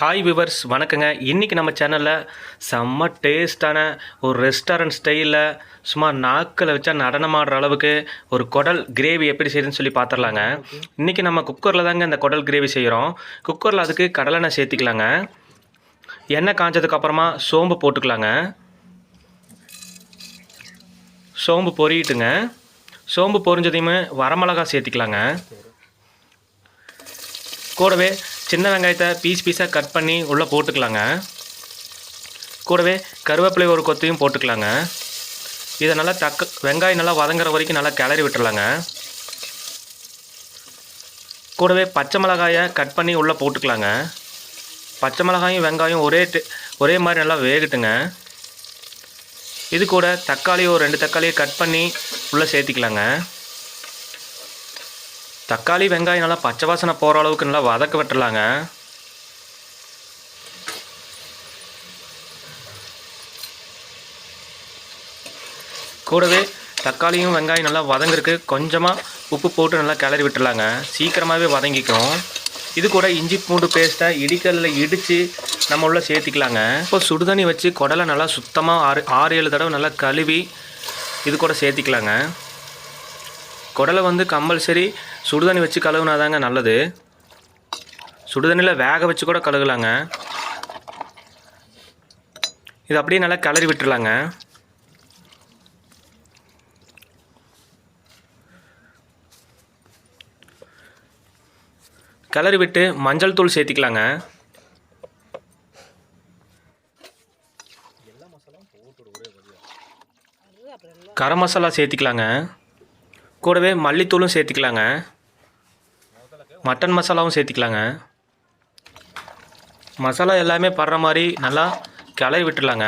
Hi viewers வணக்கங்க. இன்றைக்கி நம்ம சேனலில் செம்ம டேஸ்ட்டான ஒரு ரெஸ்டாரண்ட் ஸ்டைலில் சும்மா நாக்கில் வச்சா நடனமாடுற அளவுக்கு ஒரு குடல் கிரேவி எப்படி செய்யுதுன்னு சொல்லி பார்த்துடலாங்க இன்றைக்கி நம்ம குக்கரில் தாங்க இந்த குடல் கிரேவி செய்கிறோம் குக்கரில் அதுக்கு கடலெண்ணெய் சேர்த்திக்கலாங்க. எண்ணெய் காஞ்சதுக்கப்புறமா சோம்பு போட்டுக்கலாங்க. சோம்பு பொரியிட்டுங்க சோம்பு பொரிஞ்சதையுமே வரமிளகா சேர்த்திக்கலாங்க. கூடவே சின்ன வெங்காயத்தை பீஸ் பீஸாக கட் பண்ணி உள்ளே போட்டுக்கலாங்க. கூடவே கருவேப்பிலை ஒரு கொத்தையும் போட்டுக்கலாங்க. இதை நல்லா தக்க வெங்காயம் நல்லா வதங்குற வரைக்கும் நல்லா கிளறி விட்டுடலாங்க கூடவே பச்சை மிளகாயை கட் பண்ணி உள்ளே போட்டுக்கலாங்க. பச்சை மிளகாயும் வெங்காயம் ஒரே ஒரே மாதிரி நல்லா வேகட்டுங்க. இது கூட தக்காளி ஒரு ரெண்டு தக்காளியை கட் பண்ணி உள்ளே சேர்த்திக்கலாங்க. தக்காளி வெங்காயம் நல்லா பச்சை வாசனை போகிற அளவுக்கு நல்லா வதக்க விட்டுலாங்க கூடவே தக்காளியும் வெங்காயம் நல்லா வதங்குறதுக்கு கொஞ்சமாக உப்பு போட்டு நல்லா கிளறி விட்டுலாங்க சீக்கிரமாகவே வதங்கிக்கும். இது கூட இஞ்சி பூண்டு பேஸ்ட்டை இடிக்கல்ல இடித்து நம்ம உள்ள சேர்த்திக்கலாங்க. இப்போ சுடுதண்ணி வச்சு குடலை நல்லா சுத்தமாக ஆறு ஆறு ஏழு தடவை நல்லா கழுவி இது கூட சேர்த்திக்கலாங்க. குடலை வந்து கம்பல்சரி சுடுதண்ணி வச்சு கழுவுனாதாங்க நல்லது. சுடுதண்ணியில் வேக வச்சு கூட கழுகலாங்க இது அப்படியே நல்லா கிளறி விட்டுறலாங்க. கிளறி விட்டு மஞ்சள் தூள் சேர்த்திக்கலாங்க. கரம் மசாலா சேர்த்திக்கலாங்க. கூடவே மல்லித்தூளும் சேர்த்துக்கலாங்க. மட்டன் மசாலாவும் சேர்த்திக்கலாங்க. மசாலா எல்லாமே படுற மாதிரி நல்லா கிளறி விட்டுடலாங்க.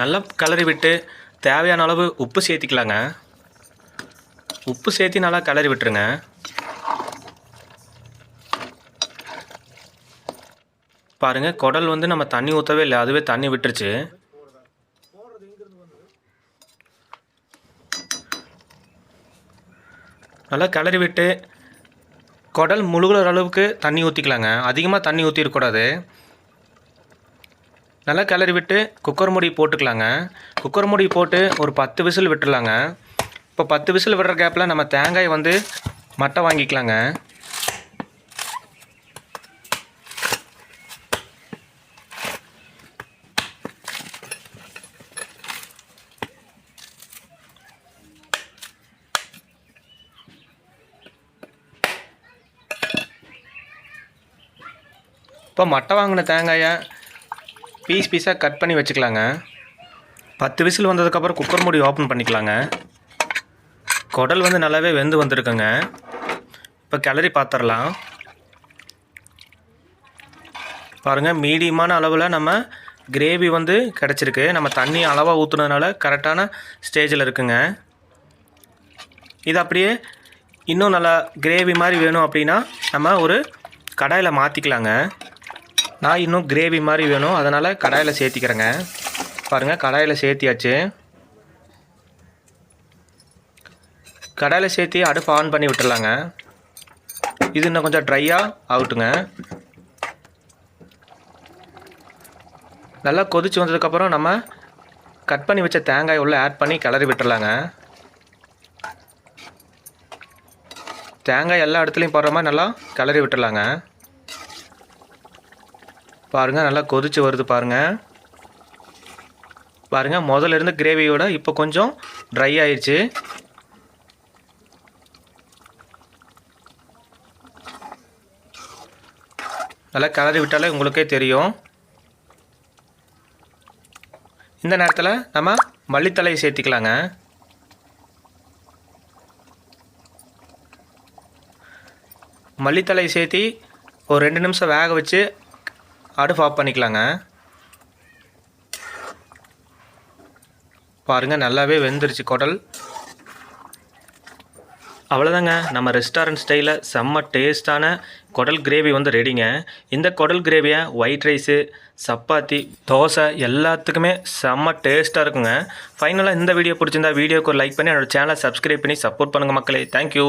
நல்லா கிளறி விட்டு தேவையான அளவு உப்பு சேர்த்திக்கலாங்க. உப்பு சேர்த்தி நல்லா கிளறி விட்டுருங்க. பாருங்க குடல் வந்து நம்ம தண்ணி ஊற்றவே இல்லை அதுவே தண்ணி விட்டுருச்சு. நல்லா கிளறி விட்டு குடல் முழுகிற அளவுக்கு தண்ணி ஊற்றிக்கலாங்க அதிகமாக தண்ணி ஊற்றிடக்கூடாது நல்லா கிளறி விட்டு குக்கர் மூடி போட்டுக்கலாங்க. குக்கர் மூடி போட்டு ஒரு பத்து விசில் விட்டுடலாங்க. இப்போ பத்து விசில் விடுற கேப்பில் நம்ம தேங்காய் வந்து மட்டை வாங்கிக்கலாங்க. இப்போ மட்டை வாங்கின தேங்காயை பீஸ் பீஸாக கட் பண்ணி வச்சுக்கலாங்க. பத்து விசில் வந்ததுக்கப்புறம் குக்கர் மூடி ஓப்பன் பண்ணிக்கலாங்க. குடல் வந்து நல்லாவே வெந்து வந்திருக்குங்க. இப்போ கிளறி பார்த்துடலாம் பாருங்கள் மீடியமான அளவில் நம்ம கிரேவி வந்து கிடச்சிருக்கு. நம்ம தண்ணி அளவாக ஊற்றுனதுனால கரெக்டான ஸ்டேஜில் இருக்குங்க. இது அப்படியே இன்னும் நல்லா கிரேவி மாதிரி வேணும் அப்படின்னா நம்ம ஒரு கடாயில் மாற்றிக்கலாங்க நான் இன்னும் கிரேவி மாதிரி வேணும். அதனால் கடாயில் சேர்த்திக்கிறேங்க. பாருங்கள் கடாயில் சேர்த்தியாச்சு. கடாயில் சேர்த்தி அடுப்பு ஆன் பண்ணி விட்டுடலாங்க இது இன்னும் கொஞ்சம் ட்ரையாக ஆகட்டுங்க. நல்லா கொதிச்சு வந்ததுக்கப்புறம் நம்ம கட் பண்ணி வச்ச தேங்காய் உள்ளே ஆட் பண்ணி கிளறி விட்டுடலாங்க தேங்காய் எல்லா இடத்துலையும் போடுற மாதிரி நல்லா கிளறி விட்டுடலாங்க பாருங்கள் நல்லா கொதிச்சு வருது பாருங்கள் பாருங்கள் முதல்ல இருந்த கிரேவியோட இப்போ கொஞ்சம் ட்ரை ஆயிடுச்சு. நல்லா கிளறி விட்டாலே உங்களுக்கே தெரியும். இந்த நேரத்தில் நம்ம மல்லித்தலையை சேர்த்திக்கலாங்க. மல்லித்தலையை சேர்த்தி ஒரு ரெண்டு நிமிஷம் வேக வச்சு அடுப்பு ஆஃப் பண்ணிக்கலாங்க. பாருங்கள் நல்லாவே வெந்துருச்சு குடல். அவ்வளோதாங்க நம்ம ரெஸ்டாரண்ட் ஸ்டைலில் செம்ம டேஸ்ட்டான குடல் கிரேவி வந்து ரெடிங்க இந்த குடல் கிரேவியை ஒயிட் ரைஸு சப்பாத்தி தோசை எல்லாத்துக்குமே செம்ம டேஸ்ட்டாக இருக்குங்க. ஃபைனலாக இந்த வீடியோ பிடிச்சிருந்தா வீடியோக்கு ஒரு லைக் பண்ணி என்னோடய சேனலை சப்ஸ்கிரைப் பண்ணி சப்போர்ட் பண்ணுங்கள் மக்களே. தேங்க்யூ